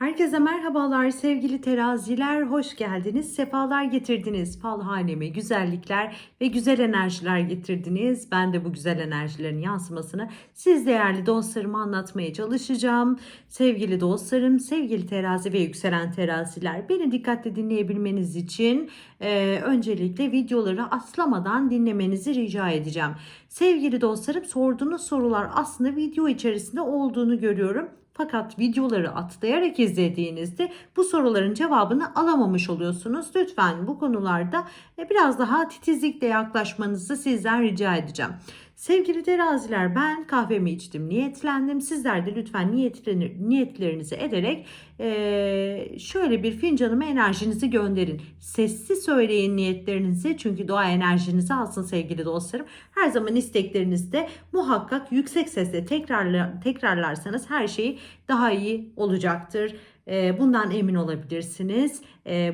Herkese merhabalar sevgili teraziler, hoş geldiniz, sefalar getirdiniz. Fal haneme güzellikler ve güzel enerjiler getirdiniz. Ben de bu güzel enerjilerin yansımasını siz değerli dostlarıma anlatmaya çalışacağım. Sevgili dostlarım, sevgili terazi ve yükselen teraziler, beni dikkatli dinleyebilmeniz için e, öncelikle videoları atlamadan dinlemenizi rica edeceğim. Sevgili dostlarım, sorduğunuz sorular aslında video içerisinde olduğunu görüyorum. Fakat videoları atlayarak izlediğinizde bu soruların cevabını alamamış oluyorsunuz. Lütfen bu konularda e, biraz daha titizlikle yaklaşmanızı sizden rica edeceğim. Sevgili teraziler ben kahvemi içtim, niyetlendim. Sizler de lütfen niyetlerini, niyetlerinizi ederek şöyle bir fincanıma enerjinizi gönderin. Sessiz söyleyin niyetlerinizi çünkü doğa enerjinizi alsın sevgili dostlarım. Her zaman isteklerinizde muhakkak yüksek sesle tekrarla, tekrarlarsanız her şey daha iyi olacaktır. Bundan emin olabilirsiniz.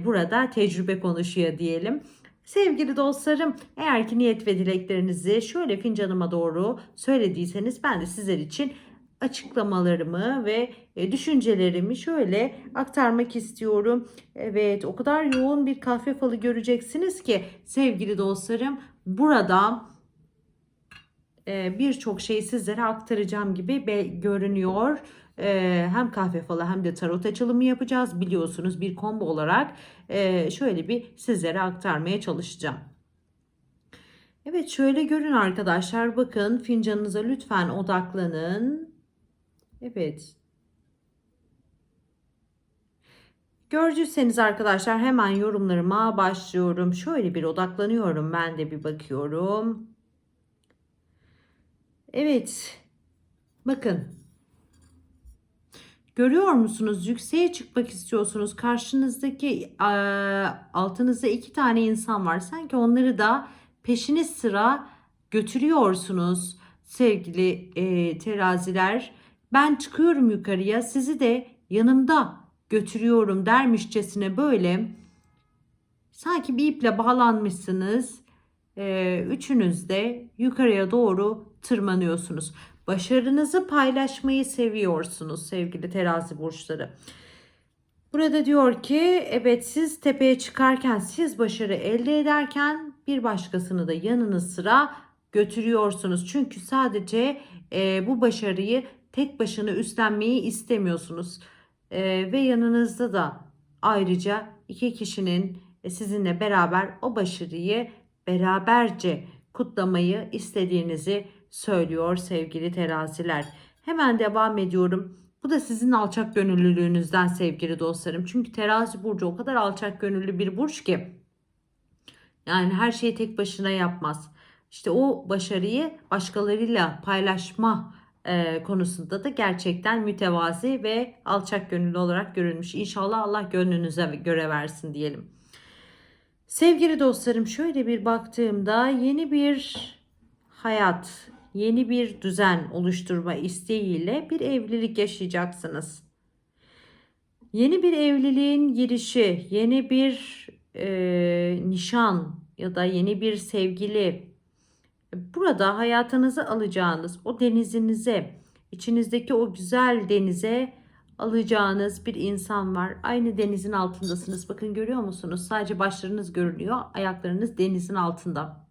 Burada tecrübe konuşuyor diyelim. Sevgili dostlarım eğer ki niyet ve dileklerinizi şöyle fincanıma doğru söylediyseniz ben de sizler için açıklamalarımı ve e, düşüncelerimi şöyle aktarmak istiyorum. Evet o kadar yoğun bir kahve falı göreceksiniz ki sevgili dostlarım burada e, birçok şeyi sizlere aktaracağım gibi görünüyor. E, hem kahve falı hem de tarot açılımı yapacağız. Biliyorsunuz bir combo olarak e, şöyle bir sizlere aktarmaya çalışacağım. Evet şöyle görün arkadaşlar. Bakın fincanınıza lütfen odaklanın. Evet. Gördüyseniz arkadaşlar hemen yorumlarıma başlıyorum. Şöyle bir odaklanıyorum. Ben de bir bakıyorum. Evet. Bakın. Görüyor musunuz? Yükseğe çıkmak istiyorsunuz. Karşınızdaki altınızda iki tane insan var. Sanki onları da peşiniz sıra götürüyorsunuz sevgili eee, teraziler. Ben çıkıyorum yukarıya. Sizi de yanımda götürüyorum dermişçesine böyle sanki bir iple bağlanmışsınız. Eee, üçünüz de yukarıya doğru tırmanıyorsunuz. Başarınızı paylaşmayı seviyorsunuz sevgili terazi burçları. Burada diyor ki evet siz tepeye çıkarken siz başarı elde ederken bir başkasını da yanınız sıra götürüyorsunuz. Çünkü sadece e, bu başarıyı tek başına üstlenmeyi istemiyorsunuz. E, ve yanınızda da ayrıca iki kişinin e, sizinle beraber o başarıyı beraberce kutlamayı istediğinizi söylüyor sevgili teraziler. Hemen devam ediyorum. Bu da sizin alçak gönüllülüğünüzden sevgili dostlarım. Çünkü terazi burcu o kadar alçak gönüllü bir burç ki yani her şeyi tek başına yapmaz. İşte o başarıyı başkalarıyla paylaşma e, konusunda da gerçekten mütevazi ve alçak gönüllü olarak görülmüş. İnşallah Allah gönlünüze göre versin diyelim. Sevgili dostlarım şöyle bir baktığımda yeni bir hayat, yeni bir düzen oluşturma isteğiyle bir evlilik yaşayacaksınız. Yeni bir evliliğin girişi, yeni bir e, nişan ya da yeni bir sevgili burada hayatınızı alacağınız o denizinize, içinizdeki o güzel denize alacağınız bir insan var. Aynı denizin altındasınız. Bakın görüyor musunuz? Sadece başlarınız görünüyor. Ayaklarınız denizin altında.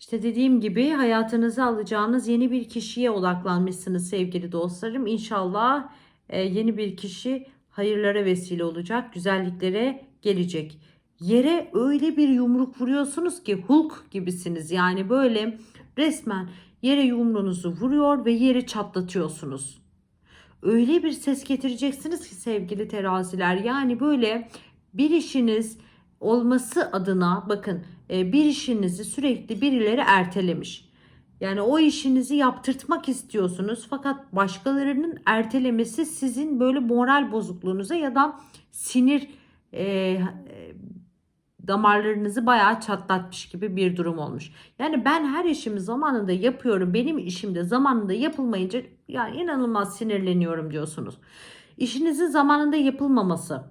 İşte dediğim gibi hayatınızı alacağınız yeni bir kişiye odaklanmışsınız sevgili dostlarım. İnşallah e, yeni bir kişi hayırlara vesile olacak, güzelliklere gelecek. Yere öyle bir yumruk vuruyorsunuz ki Hulk gibisiniz. Yani böyle resmen yere yumruğunuzu vuruyor ve yeri çatlatıyorsunuz. Öyle bir ses getireceksiniz ki sevgili teraziler. Yani böyle bir işiniz olması adına bakın e, bir işinizi sürekli birileri ertelemiş. Yani o işinizi yaptırtmak istiyorsunuz fakat başkalarının ertelemesi sizin böyle moral bozukluğunuza ya da sinir e, damarlarınızı bayağı çatlatmış gibi bir durum olmuş. Yani ben her işimi zamanında yapıyorum. Benim işim de zamanında yapılmayınca yani inanılmaz sinirleniyorum diyorsunuz. İşinizin zamanında yapılmaması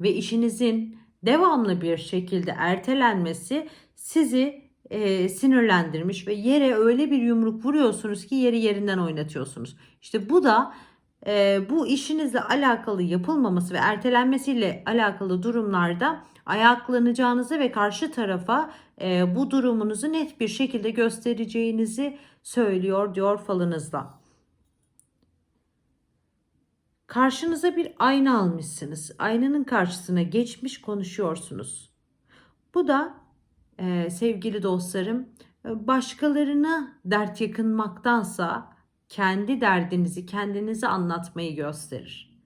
ve işinizin devamlı bir şekilde ertelenmesi sizi e, sinirlendirmiş ve yere öyle bir yumruk vuruyorsunuz ki yeri yerinden oynatıyorsunuz. İşte bu da e, bu işinizle alakalı yapılmaması ve ertelenmesiyle alakalı durumlarda ayaklanacağınızı ve karşı tarafa e, bu durumunuzu net bir şekilde göstereceğinizi söylüyor diyor falınızda. Karşınıza bir ayna almışsınız. Aynanın karşısına geçmiş konuşuyorsunuz. Bu da e, sevgili dostlarım e, başkalarına dert yakınmaktansa kendi derdinizi kendinize anlatmayı gösterir.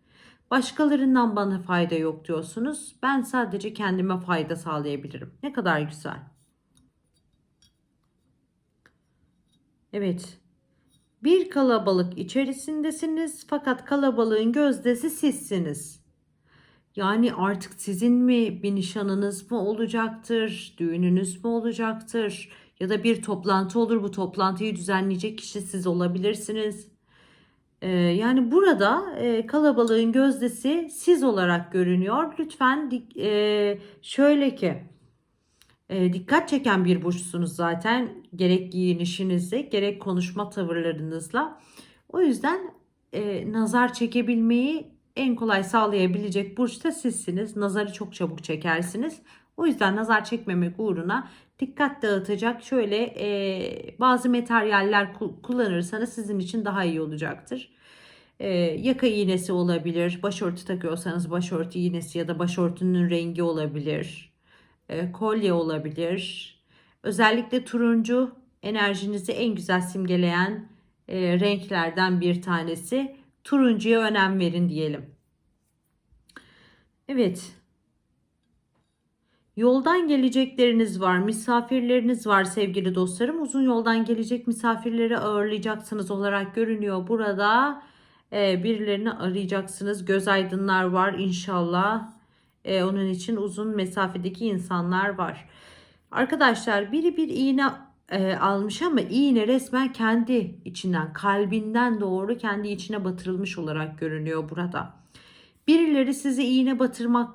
Başkalarından bana fayda yok diyorsunuz. Ben sadece kendime fayda sağlayabilirim. Ne kadar güzel. Evet. Bir kalabalık içerisindesiniz fakat kalabalığın gözdesi sizsiniz. Yani artık sizin mi bir nişanınız mı olacaktır, düğününüz mü olacaktır ya da bir toplantı olur bu toplantıyı düzenleyecek kişi siz olabilirsiniz. Ee, yani burada e, kalabalığın gözdesi siz olarak görünüyor. Lütfen e, şöyle ki e, dikkat çeken bir burçsunuz zaten gerek giyinişinizle gerek konuşma tavırlarınızla. O yüzden e, nazar çekebilmeyi en kolay sağlayabilecek burç sizsiniz. Nazarı çok çabuk çekersiniz. O yüzden nazar çekmemek uğruna dikkat dağıtacak şöyle e, bazı materyaller ku- kullanırsanız sizin için daha iyi olacaktır. E, yaka iğnesi olabilir. Başörtü takıyorsanız başörtü iğnesi ya da başörtünün rengi olabilir. E, kolye olabilir. Özellikle turuncu enerjinizi en güzel simgeleyen e, renklerden bir tanesi. Turuncuya önem verin diyelim. Evet. Yoldan gelecekleriniz var, misafirleriniz var sevgili dostlarım. Uzun yoldan gelecek misafirleri ağırlayacaksınız olarak görünüyor burada. Ee, birilerini arayacaksınız. Göz aydınlar var inşallah. Ee, onun için uzun mesafedeki insanlar var. Arkadaşlar biri bir iğne e, almış ama iğne resmen kendi içinden, kalbinden doğru kendi içine batırılmış olarak görünüyor burada. Birileri sizi iğne batırmak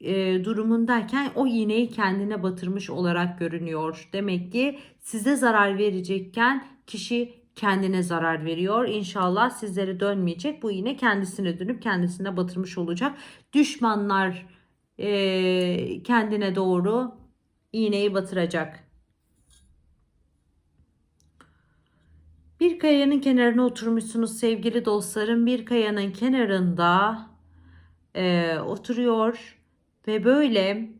e, durumundayken o iğneyi kendine batırmış olarak görünüyor. Demek ki size zarar verecekken kişi kendine zarar veriyor. İnşallah sizlere dönmeyecek. Bu iğne kendisine dönüp kendisine batırmış olacak. Düşmanlar e, kendine doğru iğneyi batıracak. Bir kayanın kenarına oturmuşsunuz sevgili dostlarım. Bir kayanın kenarında e, oturuyor ve böyle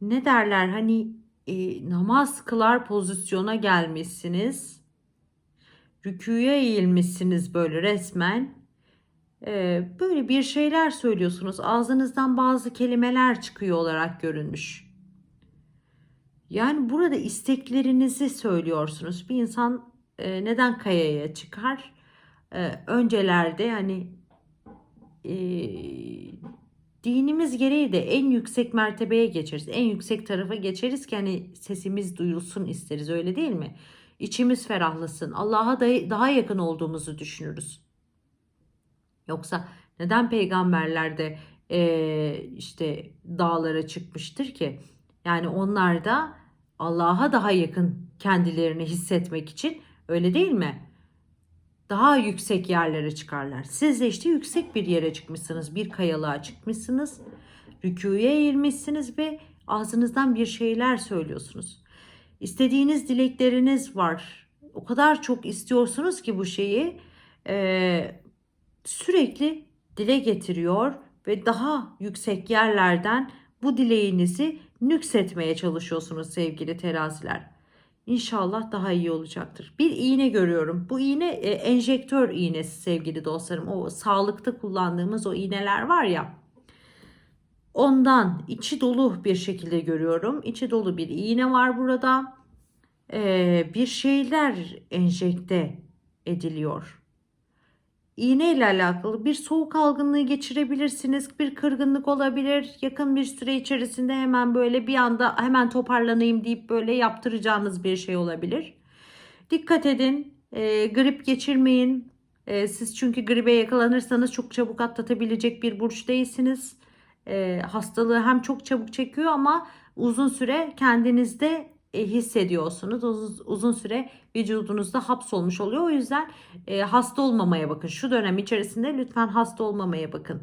ne derler hani e, namaz kılar pozisyona gelmişsiniz. Rüküye eğilmişsiniz böyle resmen. E, böyle bir şeyler söylüyorsunuz. Ağzınızdan bazı kelimeler çıkıyor olarak görünmüş. Yani burada isteklerinizi söylüyorsunuz. Bir insan e, neden kayaya çıkar? E, öncelerde yani e, dinimiz gereği de en yüksek mertebeye geçeriz. En yüksek tarafa geçeriz ki hani sesimiz duyulsun isteriz öyle değil mi? İçimiz ferahlasın. Allah'a da- daha yakın olduğumuzu düşünürüz. Yoksa neden peygamberler de eee, işte dağlara çıkmıştır ki? Yani onlar da Allah'a daha yakın kendilerini hissetmek için öyle değil mi? Daha yüksek yerlere çıkarlar. Siz de işte yüksek bir yere çıkmışsınız. Bir kayalığa çıkmışsınız. Rüküye eğilmişsiniz ve ağzınızdan bir şeyler söylüyorsunuz. İstediğiniz dilekleriniz var. O kadar çok istiyorsunuz ki bu şeyi. Eee sürekli dile getiriyor ve daha yüksek yerlerden bu dileğinizi nüksetmeye çalışıyorsunuz sevgili teraziler. İnşallah daha iyi olacaktır. Bir iğne görüyorum. Bu iğne e, enjektör iğnesi sevgili dostlarım. O sağlıkta kullandığımız o iğneler var ya. Ondan içi dolu bir şekilde görüyorum. İçi dolu bir iğne var burada. Ee, bir şeyler enjekte ediliyor iğne ile alakalı bir soğuk algınlığı geçirebilirsiniz. Bir kırgınlık olabilir. Yakın bir süre içerisinde hemen böyle bir anda hemen toparlanayım deyip böyle yaptıracağınız bir şey olabilir. Dikkat edin. E, grip geçirmeyin. E, siz çünkü gribe yakalanırsanız çok çabuk atlatabilecek bir burç değilsiniz. E, hastalığı hem çok çabuk çekiyor ama uzun süre kendinizde e, hissediyorsunuz. Uzun, uzun süre vücudunuzda hapsolmuş oluyor. O yüzden e, hasta olmamaya bakın. Şu dönem içerisinde lütfen hasta olmamaya bakın.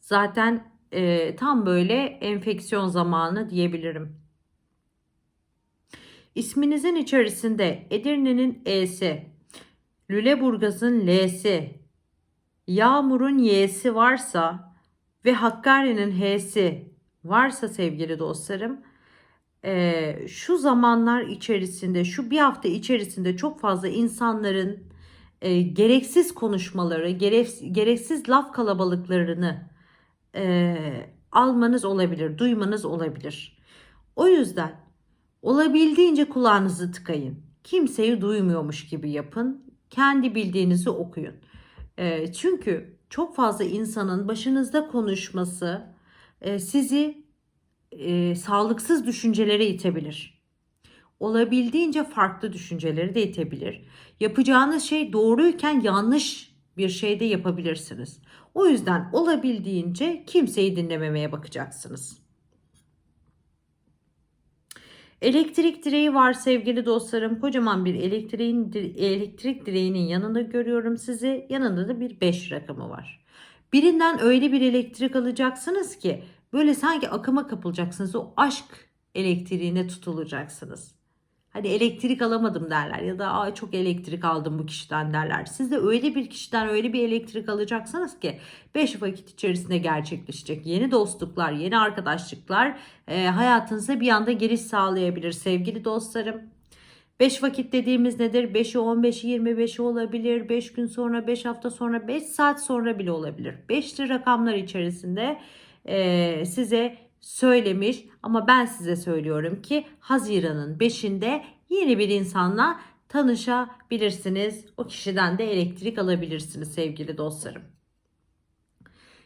Zaten e, tam böyle enfeksiyon zamanı diyebilirim. İsminizin içerisinde Edirne'nin E'si, Lüleburgaz'ın L'si, Yağmur'un Y'si varsa ve Hakkari'nin H'si varsa sevgili dostlarım e, şu zamanlar içerisinde şu bir hafta içerisinde çok fazla insanların e, gereksiz konuşmaları, gereksiz, gereksiz laf kalabalıklarını e, almanız olabilir, duymanız olabilir. O yüzden olabildiğince kulağınızı tıkayın. Kimseyi duymuyormuş gibi yapın. Kendi bildiğinizi okuyun. E, çünkü çok fazla insanın başınızda konuşması e, sizi e, sağlıksız düşüncelere itebilir. Olabildiğince farklı düşünceleri de itebilir. Yapacağınız şey doğruyken yanlış bir şey de yapabilirsiniz. O yüzden olabildiğince kimseyi dinlememeye bakacaksınız. Elektrik direği var sevgili dostlarım. Kocaman bir elektriğin elektrik direğinin yanında görüyorum sizi. Yanında da bir 5 rakamı var. Birinden öyle bir elektrik alacaksınız ki böyle sanki akıma kapılacaksınız. O aşk elektriğine tutulacaksınız. Hani elektrik alamadım derler ya da Aa, çok elektrik aldım bu kişiden derler. Siz de öyle bir kişiden öyle bir elektrik alacaksınız ki 5 vakit içerisinde gerçekleşecek. Yeni dostluklar, yeni arkadaşlıklar e, hayatınıza bir anda giriş sağlayabilir sevgili dostlarım. 5 vakit dediğimiz nedir? 5'i 15'i 25'i olabilir. 5 gün sonra, 5 hafta sonra, 5 saat sonra bile olabilir. 5'li rakamlar içerisinde e, size söylemiş ama ben size söylüyorum ki Haziran'ın 5'inde yeni bir insanla tanışabilirsiniz. O kişiden de elektrik alabilirsiniz sevgili dostlarım.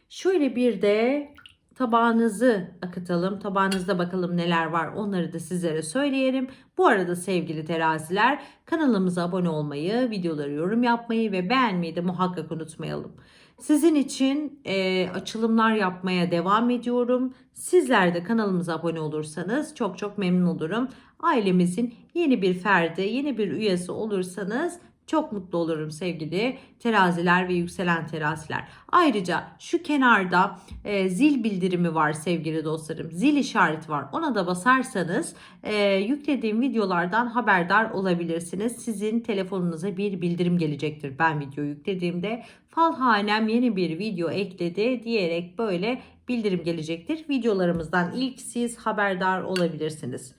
Şöyle bir de tabağınızı akıtalım. Tabağınızda bakalım neler var onları da sizlere söyleyelim. Bu arada sevgili teraziler kanalımıza abone olmayı, videoları yorum yapmayı ve beğenmeyi de muhakkak unutmayalım. Sizin için e, açılımlar yapmaya devam ediyorum. Sizler de kanalımıza abone olursanız çok çok memnun olurum. Ailemizin yeni bir ferdi, yeni bir üyesi olursanız çok mutlu olurum sevgili teraziler ve yükselen teraziler. Ayrıca şu kenarda e, zil bildirimi var sevgili dostlarım. Zil işareti var. Ona da basarsanız e, yüklediğim videolardan haberdar olabilirsiniz. Sizin telefonunuza bir bildirim gelecektir. Ben video yüklediğimde falhanem yeni bir video ekledi diyerek böyle bildirim gelecektir. Videolarımızdan ilk siz haberdar olabilirsiniz.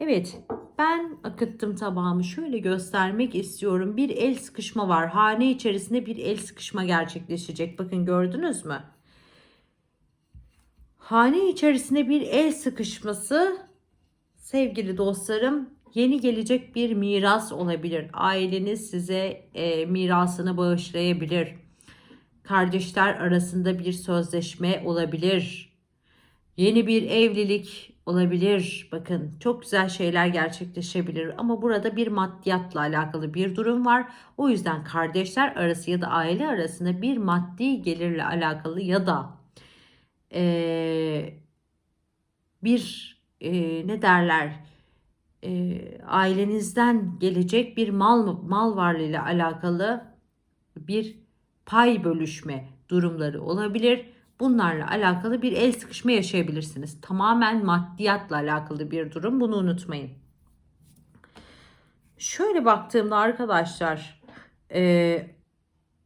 Evet ben akıttım tabağımı şöyle göstermek istiyorum. Bir el sıkışma var. Hane içerisinde bir el sıkışma gerçekleşecek. Bakın gördünüz mü? Hane içerisinde bir el sıkışması sevgili dostlarım yeni gelecek bir miras olabilir. Aileniz size e, mirasını bağışlayabilir. Kardeşler arasında bir sözleşme olabilir. Yeni bir evlilik olabilir. Bakın çok güzel şeyler gerçekleşebilir ama burada bir maddiyatla alakalı bir durum var. O yüzden kardeşler arası ya da aile arasında bir maddi gelirle alakalı ya da e, bir e, ne derler e, ailenizden gelecek bir mal mal varlığıyla alakalı bir pay bölüşme durumları olabilir bunlarla alakalı bir el sıkışma yaşayabilirsiniz. Tamamen maddiyatla alakalı bir durum. Bunu unutmayın. Şöyle baktığımda arkadaşlar e,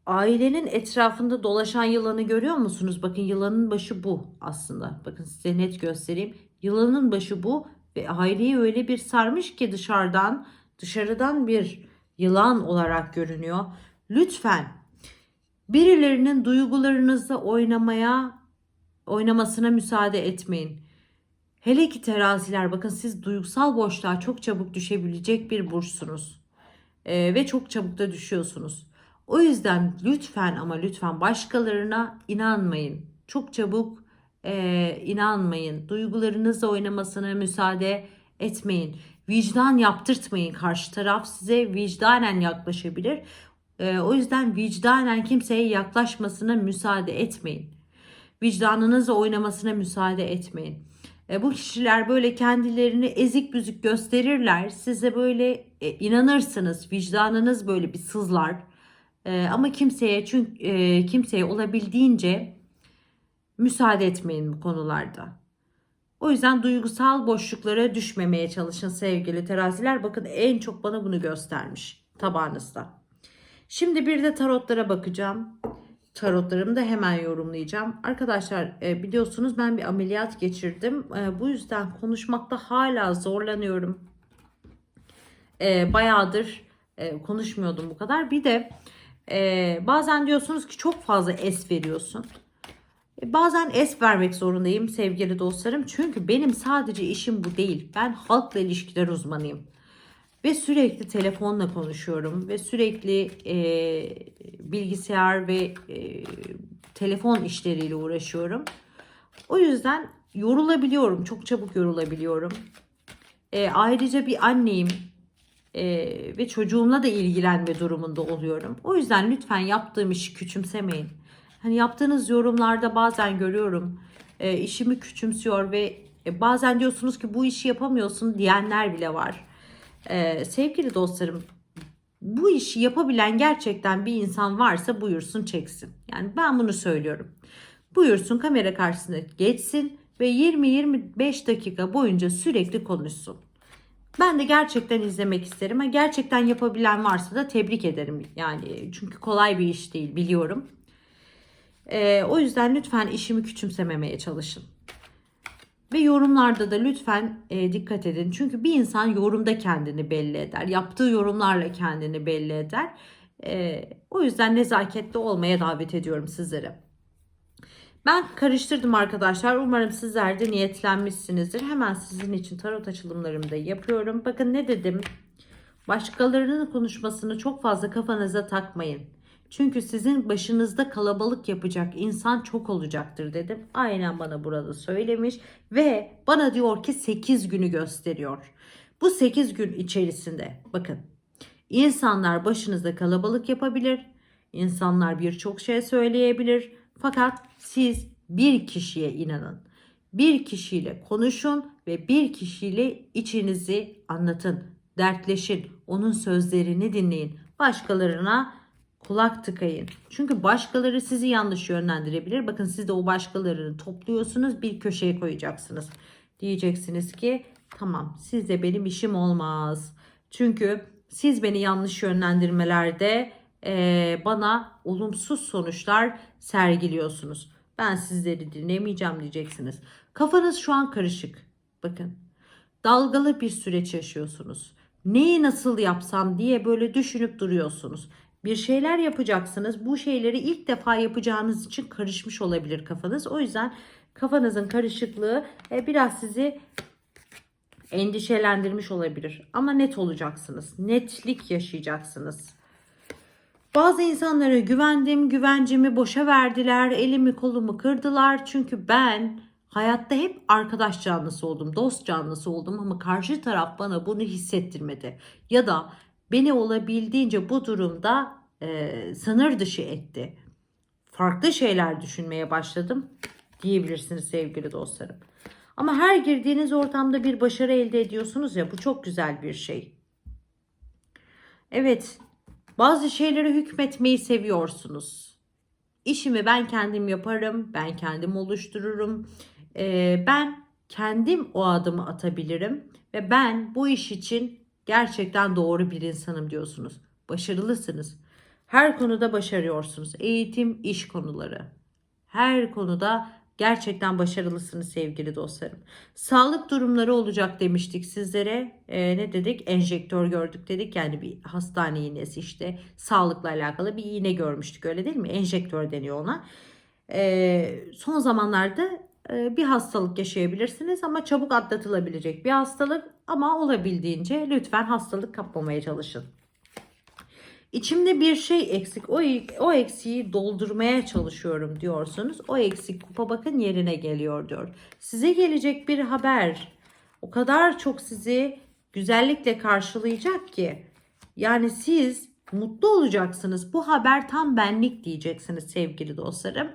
ailenin etrafında dolaşan yılanı görüyor musunuz? Bakın yılanın başı bu aslında. Bakın size net göstereyim. Yılanın başı bu ve aileyi öyle bir sarmış ki dışarıdan dışarıdan bir yılan olarak görünüyor. Lütfen Birilerinin duygularınızla oynamaya oynamasına müsaade etmeyin. Hele ki teraziler bakın siz duygusal boşluğa çok çabuk düşebilecek bir burçsunuz. Ee, ve çok çabuk da düşüyorsunuz. O yüzden lütfen ama lütfen başkalarına inanmayın. Çok çabuk e, inanmayın. Duygularınızla oynamasına müsaade etmeyin. Vicdan yaptırtmayın. Karşı taraf size vicdanen yaklaşabilir. E, o yüzden vicdanen kimseye yaklaşmasına müsaade etmeyin. Vicdanınızla oynamasına müsaade etmeyin. E, bu kişiler böyle kendilerini ezik büzük gösterirler. Size böyle e, inanırsınız. Vicdanınız böyle bir sızlar. E, ama kimseye çünkü e, kimseye olabildiğince müsaade etmeyin bu konularda. O yüzden duygusal boşluklara düşmemeye çalışın sevgili teraziler. Bakın en çok bana bunu göstermiş tabağınızda. Şimdi bir de tarotlara bakacağım. Tarotlarımı da hemen yorumlayacağım. Arkadaşlar e, biliyorsunuz ben bir ameliyat geçirdim. E, bu yüzden konuşmakta hala zorlanıyorum. E, bayağıdır konuşmuyordum bu kadar. Bir de bazen diyorsunuz ki çok fazla es veriyorsun. Bazen es vermek zorundayım sevgili dostlarım. Çünkü benim sadece işim bu değil. Ben halkla ilişkiler uzmanıyım. Ve sürekli telefonla konuşuyorum. Ve sürekli e, bilgisayar ve e, telefon işleriyle uğraşıyorum. O yüzden yorulabiliyorum. Çok çabuk yorulabiliyorum. E, ayrıca bir anneyim. E, ve çocuğumla da ilgilenme durumunda oluyorum. O yüzden lütfen yaptığım işi küçümsemeyin. Hani yaptığınız yorumlarda bazen görüyorum e, işimi küçümsüyor ve e, bazen diyorsunuz ki bu işi yapamıyorsun diyenler bile var. E, sevgili dostlarım bu işi yapabilen gerçekten bir insan varsa buyursun çeksin. Yani ben bunu söylüyorum. Buyursun kamera karşısına geçsin ve 20-25 dakika boyunca sürekli konuşsun. Ben de gerçekten izlemek isterim. Ha, gerçekten yapabilen varsa da tebrik ederim. Yani çünkü kolay bir iş değil biliyorum. Ee, o yüzden lütfen işimi küçümsememeye çalışın. Ve yorumlarda da lütfen e, dikkat edin. Çünkü bir insan yorumda kendini belli eder. Yaptığı yorumlarla kendini belli eder. Ee, o yüzden nezaketli olmaya davet ediyorum sizleri. Ben karıştırdım arkadaşlar. Umarım sizler de niyetlenmişsinizdir. Hemen sizin için tarot açılımlarımı da yapıyorum. Bakın ne dedim? Başkalarının konuşmasını çok fazla kafanıza takmayın. Çünkü sizin başınızda kalabalık yapacak insan çok olacaktır dedim. Aynen bana burada söylemiş ve bana diyor ki 8 günü gösteriyor. Bu 8 gün içerisinde bakın insanlar başınızda kalabalık yapabilir. İnsanlar birçok şey söyleyebilir. Fakat siz bir kişiye inanın. Bir kişiyle konuşun ve bir kişiyle içinizi anlatın. Dertleşin. Onun sözlerini dinleyin. Başkalarına kulak tıkayın. Çünkü başkaları sizi yanlış yönlendirebilir. Bakın siz de o başkalarını topluyorsunuz bir köşeye koyacaksınız. Diyeceksiniz ki tamam sizde benim işim olmaz. Çünkü siz beni yanlış yönlendirmelerde e, bana olumsuz sonuçlar sergiliyorsunuz. Ben sizleri dinlemeyeceğim diyeceksiniz. Kafanız şu an karışık. Bakın dalgalı bir süreç yaşıyorsunuz. Neyi nasıl yapsam diye böyle düşünüp duruyorsunuz. Bir şeyler yapacaksınız. Bu şeyleri ilk defa yapacağınız için karışmış olabilir kafanız. O yüzden kafanızın karışıklığı e, biraz sizi endişelendirmiş olabilir. Ama net olacaksınız. Netlik yaşayacaksınız. Bazı insanlara güvendim, güvencimi boşa verdiler, elimi kolumu kırdılar. Çünkü ben hayatta hep arkadaş canlısı oldum, dost canlısı oldum ama karşı taraf bana bunu hissettirmedi. Ya da beni olabildiğince bu durumda e, sınır dışı etti. Farklı şeyler düşünmeye başladım diyebilirsiniz sevgili dostlarım. Ama her girdiğiniz ortamda bir başarı elde ediyorsunuz ya bu çok güzel bir şey. Evet bazı şeylere hükmetmeyi seviyorsunuz. İşimi ben kendim yaparım, ben kendim oluştururum. Ee, ben kendim o adımı atabilirim ve ben bu iş için gerçekten doğru bir insanım diyorsunuz. Başarılısınız. Her konuda başarıyorsunuz. Eğitim, iş konuları. Her konuda gerçekten başarılısınız sevgili dostlarım. Sağlık durumları olacak demiştik sizlere. Ee, ne dedik? Enjektör gördük dedik. Yani bir hastane iğnesi işte sağlıkla alakalı bir iğne görmüştük öyle değil mi? Enjektör deniyor ona. Ee, son zamanlarda e, bir hastalık yaşayabilirsiniz ama çabuk atlatılabilecek bir hastalık ama olabildiğince lütfen hastalık kapmamaya çalışın. İçimde bir şey eksik. O, o eksiği doldurmaya çalışıyorum diyorsunuz. O eksik kupa bakın yerine geliyor diyor. Size gelecek bir haber o kadar çok sizi güzellikle karşılayacak ki. Yani siz mutlu olacaksınız. Bu haber tam benlik diyeceksiniz sevgili dostlarım.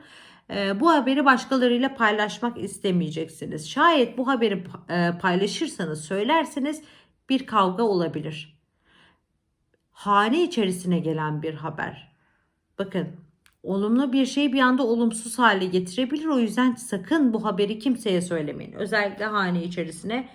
Ee, bu haberi başkalarıyla paylaşmak istemeyeceksiniz. Şayet bu haberi e, paylaşırsanız, söylerseniz bir kavga olabilir. Hane içerisine gelen bir haber. Bakın olumlu bir şey bir anda olumsuz hale getirebilir. O yüzden sakın bu haberi kimseye söylemeyin. Özellikle hane içerisine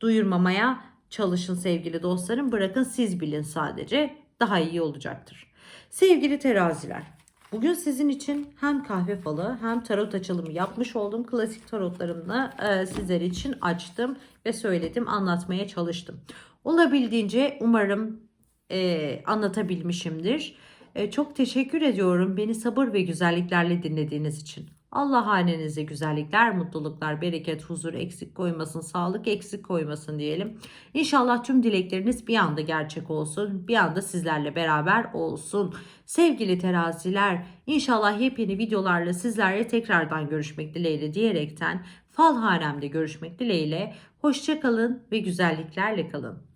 duyurmamaya çalışın sevgili dostlarım. Bırakın siz bilin sadece. Daha iyi olacaktır. Sevgili teraziler. Bugün sizin için hem kahve falı hem tarot açılımı yapmış oldum. Klasik tarotlarımla e, sizler için açtım ve söyledim, anlatmaya çalıştım. Olabildiğince umarım e, anlatabilmişimdir. E, çok teşekkür ediyorum beni sabır ve güzelliklerle dinlediğiniz için. Allah hanenize güzellikler, mutluluklar, bereket, huzur eksik koymasın, sağlık eksik koymasın diyelim. İnşallah tüm dilekleriniz bir anda gerçek olsun, bir anda sizlerle beraber olsun. Sevgili teraziler, inşallah yepyeni videolarla sizlerle tekrardan görüşmek dileğiyle diyerekten fal hanemde görüşmek dileğiyle. Hoşçakalın ve güzelliklerle kalın.